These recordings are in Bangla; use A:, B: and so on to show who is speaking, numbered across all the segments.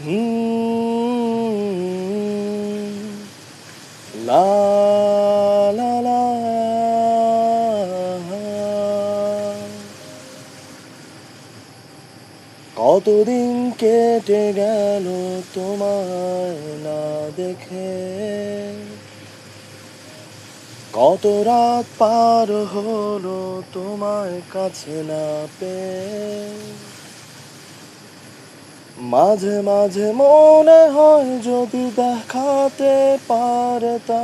A: লা লা লা কতদিন কেটে গেল তোমার না দেখে? কত রাত পার হলো তোমায় কাছে না পেয়ে? মাঝে মাঝে মনে হয় যদি দেখাতে পারতাম।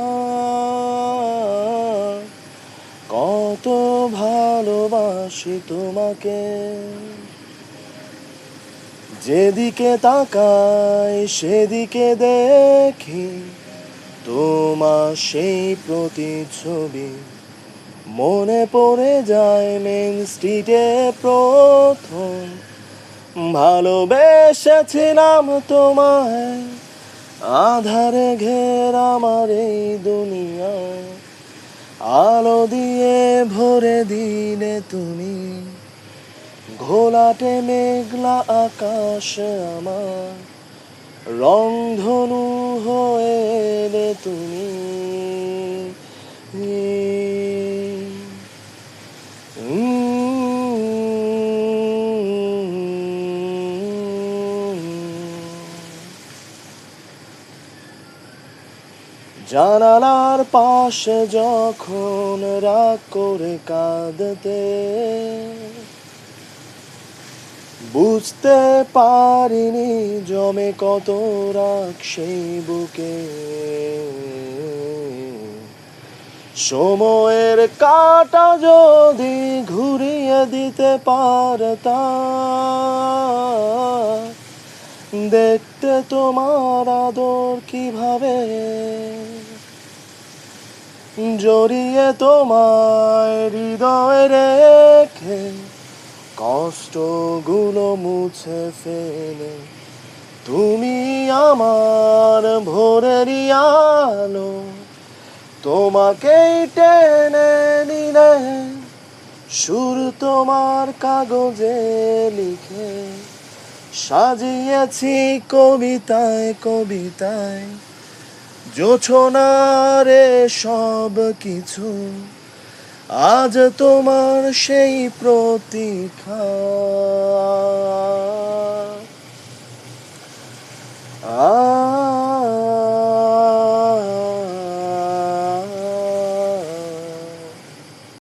A: কত ভালোবাসি তোমাকে। যেদিকে তাকাই সেদিকে দেখি তোমার সেই প্রতিচ্ছবি। মনে পড়ে যায় মেন স্ট্রিটে প্রথম ভালোবেসেছিলাম তোমায়, আধারে ঘের আমার এই দুনিয়া। আলো দিয়ে ভরে দিলে তুমি, ঘোলাটে মেঘলা আকাশ আমার। রংধনু হয়ে তুমি জানালার পাশে যখন রাগ করে কাঁদতে, বুঝতে পারিনি জমে কত রাগ সেই বুকে। সময়ের কাটা যদি ঘুরিয়ে দিতে পারতাম দেখতে তোমার আদর কীভাবে? জড়িয়ে তোমায় হৃদয় রেখে কষ্টগুলো মুছে ফেলে। তুমি আমার ভোরেরই আলো তোমাকেই টেনে নিলে, সুর তোমার কাগজে লিখে সাজিয়েছি কবিতায় কবিতায়। জোছনারে সব কিছু। আজ তোমার সেই প্রতীক্ষা।